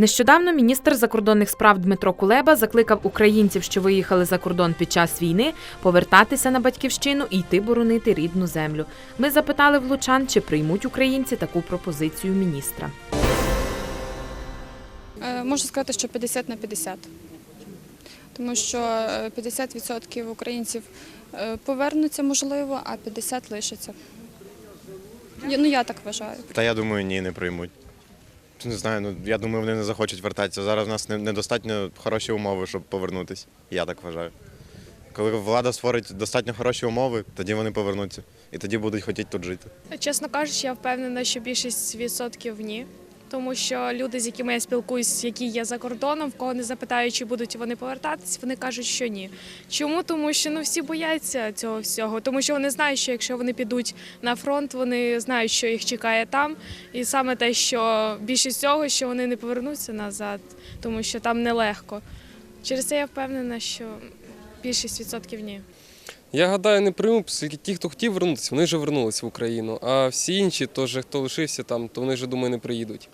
Нещодавно міністр закордонних справ Дмитро Кулеба закликав українців, що виїхали за кордон під час війни, повертатися на батьківщину і йти боронити рідну землю. Ми запитали в лучан, чи приймуть українці таку пропозицію міністра. Е, Можу сказати, що 50 на 50. Тому що е, 50% українців е, повернуться, можливо, а 50 лишаться. Ну, я так вважаю. Та я думаю, ні, не приймуть. Не знаю, ну я думаю, вони не захочуть вертатися. Зараз в нас не- недостатньо хороші умови, щоб повернутися. Я так вважаю. Коли влада створить достатньо хороші умови, тоді вони повернуться. І тоді будуть хотіти тут жити. Чесно кажучи, я впевнена, що більшість відсотків ні. Тому що люди, з якими я спілкуюсь, які є за кордоном, в кого не запитаю, чи будуть вони повертатись, вони кажуть, що ні. Чому? Тому що ну всі бояться цього всього, тому що вони знають, що якщо вони підуть на фронт, вони знають, що їх чекає там. І саме те, що більшість цього, що вони не повернуться назад, тому що там нелегко. Через це я впевнена, що більшість відсотків ні. Я гадаю, не прийму, оскільки ті, хто хотів вернутися, вони вже вернулися в Україну. А всі інші, теж, хто лишився там, то вони вже, думаю, не приїдуть.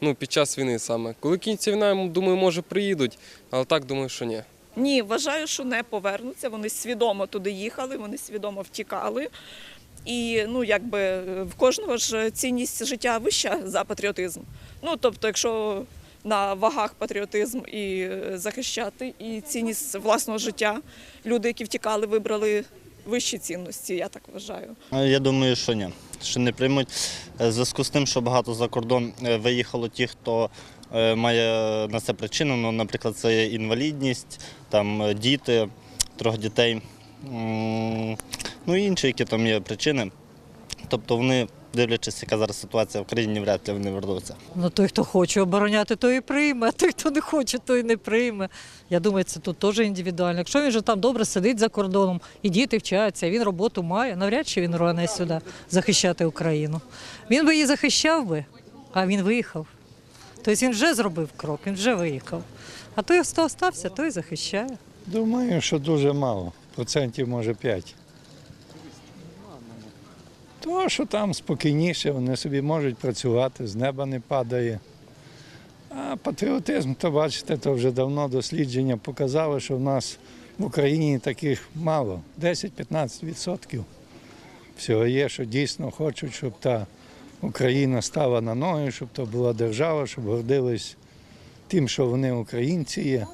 Ну, під час війни саме. Коли кінці війна, я думаю, може приїдуть, але так думаю, що ні. Ні, вважаю, що не повернуться. Вони свідомо туди їхали, вони свідомо втікали. І ну, якби в кожного ж цінність життя вища за патріотизм. Ну, тобто, якщо на вагах патріотизм і е, захищати, і цінність власного життя, люди, які втікали, вибрали вищі цінності, я так вважаю. Я думаю, що ні, що не приймуть. Е, В зв'язку з тим, що багато за кордон е, виїхало ті, хто е, має на це причину. Ну, наприклад, це є інвалідність, там діти, трьох дітей, ну і інші, які там є причини. Тобто вони, дивлячись, яка зараз ситуація в країні, вряд ли вони вернуться. Ну, той, хто хоче обороняти, той і прийме, а той, хто не хоче, той не прийме. Я думаю, це тут теж індивідуально. Якщо він же там добре сидить за кордоном, і діти вчаться, він роботу має, навряд чи він рване сюди захищати Україну. Він би її захищав би, а він виїхав. Тобто він вже зробив крок, він вже виїхав. А той, хто остався, той захищає. Думаю, що дуже мало. Процентів може 5. То, що там спокійніше, вони собі можуть працювати, з неба не падає. А патріотизм, то бачите, то вже давно дослідження показали, що в нас в Україні таких мало. 10-15% всього є, що дійсно хочуть, щоб та Україна стала на ноги, щоб то була держава, щоб гордились тим, що вони українці є.